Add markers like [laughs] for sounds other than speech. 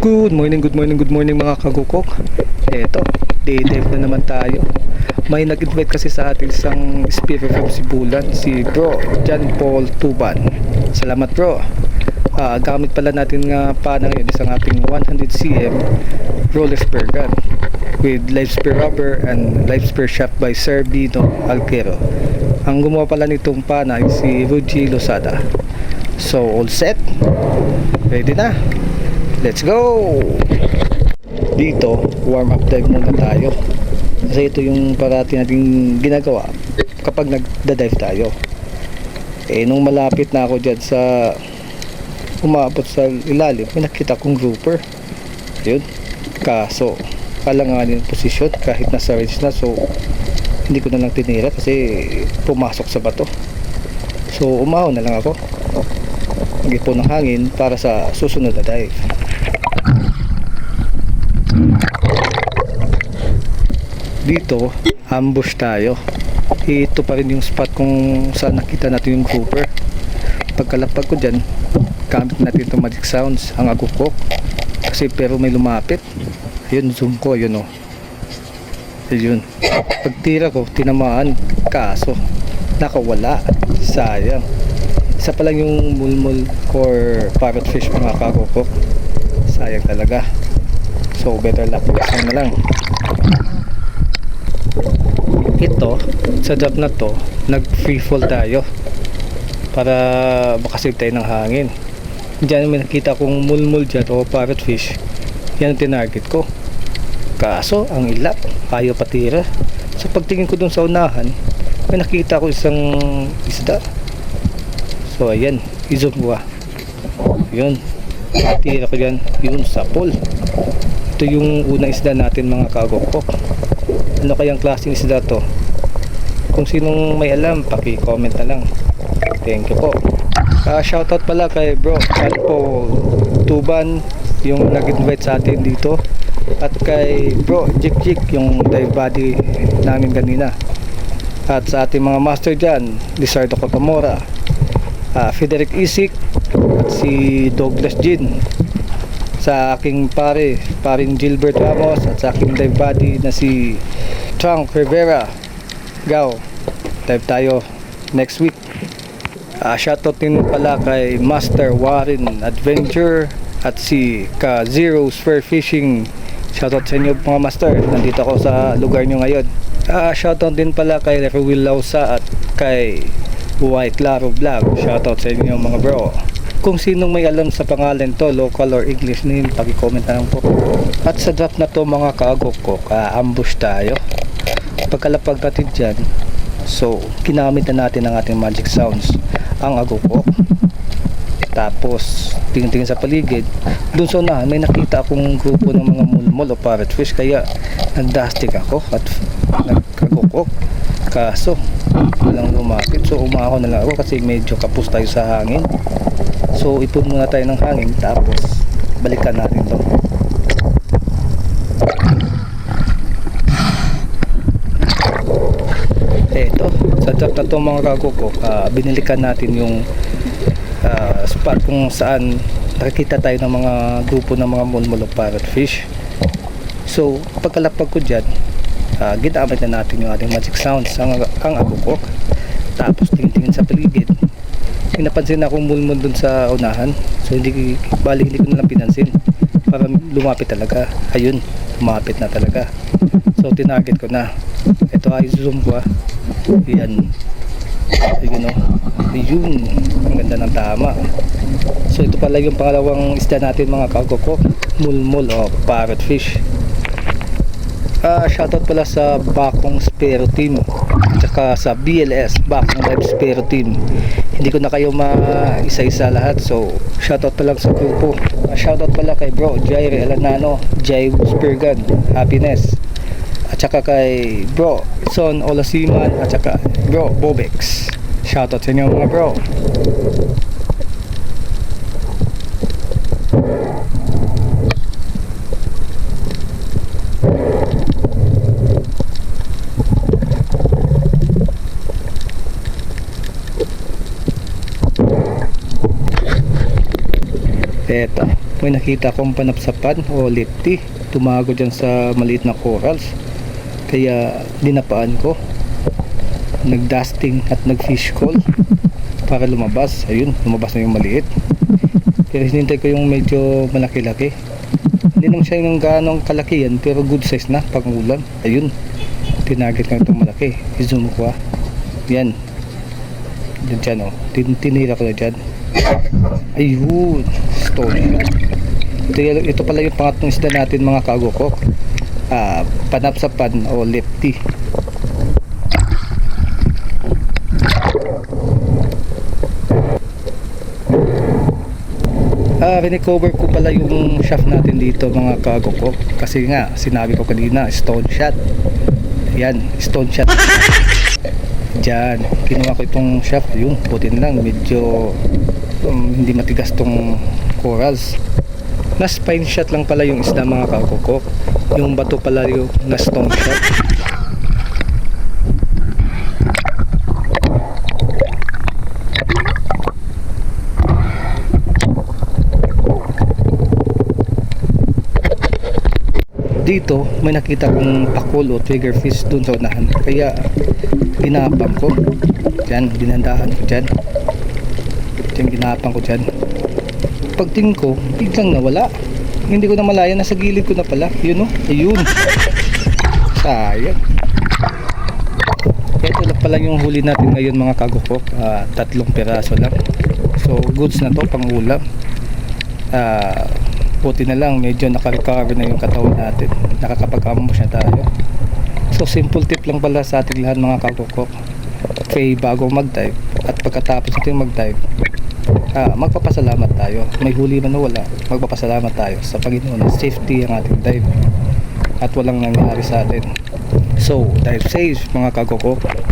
Good morning, good morning, good morning mga kagukok. Eto, day dive na naman tayo. May nag-invite kasi sa atin isang speaker from Sibulan, si Bro John Paul Tuban. Salamat bro. Ah, gamit pala natin nga pana ngayon isang ating 100cm roller spare gun with live spare rubber and live spare shaft by Sir Bino Alquero. Ang gumawa pala nitong pana ay si Ruji Losada. So, all set? Ready na? Let's go! Dito, warm up dive muna tayo. Kasi ito yung parati nating ginagawa kapag nagda-dive tayo. Eh, nung malapit na ako dyan sa umabot sa ilalim, may nakita kong grouper. Yun. Kaso, alanganin yung posisyon kahit nasa range na. So, hindi ko na lang tinira kasi pumasok sa bato. So, umahon na lang ako. Mag-ipon ng hangin para sa susunod na dive. Dito, ambush tayo. Ito pa rin yung spot kung saan nakita natin yung grouper. Pagkalapag ko dyan, gamit natin itong magic sounds, ang agukok. Kasi pero may lumapit. Ayun, zoom ko, yun o. Ayun. Pagtira ko, tinamaan. Kaso, nakawala. Sayang. Isa pa lang yung mulmul or parrotfish mga kakukok. Sayang talaga. So, better luck next na lang. Ito, sa job na to, nag free fall tayo. Para makasave tayo ng hangin. Diyan may nakita kong mulmul dyan o parrotfish. Yan ang tinarget ko. Kaso, ang ilap, ayaw patira. So pagtingin ko dun sa unahan, may nakita ko isang isda. So ayan, i-zoom ko. Yun, tira ko dyan, yun sa pool. Ito yung unang isda natin mga kagokok. Ano kayang klaseng isda to? Kung sinong may alam, paki-comment na lang. Thank you po. Ah, shoutout pala kay bro Alpo Tuban yung nag-invite sa atin dito. At kay bro Jik Jik yung dive body namin kanina. At sa ating mga master dyan Lizardo Kotamora ah, Frederick Isik at si Douglas Jin. Sa aking pare paring Gilbert Ramos at sa aking dive body na si Trunk Rivera. Gaw dive tayo next week Uh, shoutout din pala kay Master Warren Adventure at si Ka Zero Spare Fishing. Shoutout sa inyo mga master. Nandito ako sa lugar nyo ngayon. Uh, shoutout din pala kay Ruel Lausa at kay White Laro Vlog. Shoutout sa inyo mga bro. Kung sinong may alam sa pangalan to, local or English name, paki-comment na lang po. At sa drop na to mga kaagok ko, ka-ambush tayo. Pagkalapag natin dyan, So, ginamit na natin ang ating magic sounds, ang agukok. Tapos, tingin-tingin sa paligid, dun sa unahan, may nakita akong grupo ng mga mulmol o parrotfish, kaya nagdastic ako at nagkagukok. Kaso, walang lumapit. So, umaho na lang ako kasi medyo kapos tayo sa hangin. So, ipon muna tayo ng hangin, tapos balikan natin to. eto sa na to mga kagoko uh, binilikan natin yung uh, spot kung saan nakikita tayo ng mga grupo ng mga mulmulong parrotfish so pagkalapag ko dyan uh, ginamit na natin yung ating magic sounds ang, ang agukok tapos tingin-tingin sa paligid pinapansin akong mulmul dun sa unahan. So hindi bali hindi ko na lang pinansin. Para lumapit talaga. Ayun lumapit na talaga. So tinarget ko na ito ay zoom ko ah. Yan yun o yun ang ganda ng tama. So ito pala yung pangalawang isda natin mga kagoko. Mulmul o parrotfish ah shoutout pala sa Bakong Spero Team tsaka sa BLS Bakong Live Spero Team. Hindi ko na kayo ma-isa-isa lahat so shoutout pa lang sa grupo. Uh, shoutout pala kay bro Jair Elanano Jai Spurgan Happiness at saka kay bro Son Olasiman at saka bro Bobex shoutout sa inyo mga bro. Eto may nakita akong panapsapan o lipti tumago dyan sa maliit na corals kaya dinapaan ko. Nag-dusting at nag-fish call [laughs] para lumabas. Ayun lumabas na yung maliit. Pero hinintay ko yung medyo malaki-laki. Hindi naman siya yung ganong kalaki yan pero good size na pang ulam ayun tinagit ko itong malaki. I-zoom ko ah. Yan. Dyan dyan oh. Tin tinira ko na dyan. Ayun stone ito, ito pala yung pangatlong isda natin mga kagokok ah, panapsapan o lefty Ah, recover ko pala yung shaft natin dito mga kagokok kasi nga sinabi ko kanina stone shot. Yan stone shot. Diyan, kinuha ko itong shaft. Yung puti na lang medyo um, hindi matigas tong corals. Na spine shot lang pala yung isda mga kakukok yung bato pala yung na stone shot dito may nakita kong pakul o trigger fish dun sa unahan. Kaya ginapang ko. Dyan dinandahan ko dyan dyan ginapang ko dyan pagtingin ko biglang nawala hindi ko na malaya nasa gilid ko na pala. Yun o ayun. Sayang. Ito lang pala yung huli natin ngayon mga kagukok Ah, tatlong piraso lang. So goods na to pang ulam ah puti na lang medyo nakarecover na yung katawan natin. Nakakapag-ambush na tayo. So simple tip lang pala sa ating lahat mga kakukok kay bago mag-dive. At pagkatapos natin mag-dive ah, magpapasalamat tayo. May huli man o wala magpapasalamat tayo sa Panginoon safety ang ating dive at walang nangyari sa atin. So dive safe mga kakukok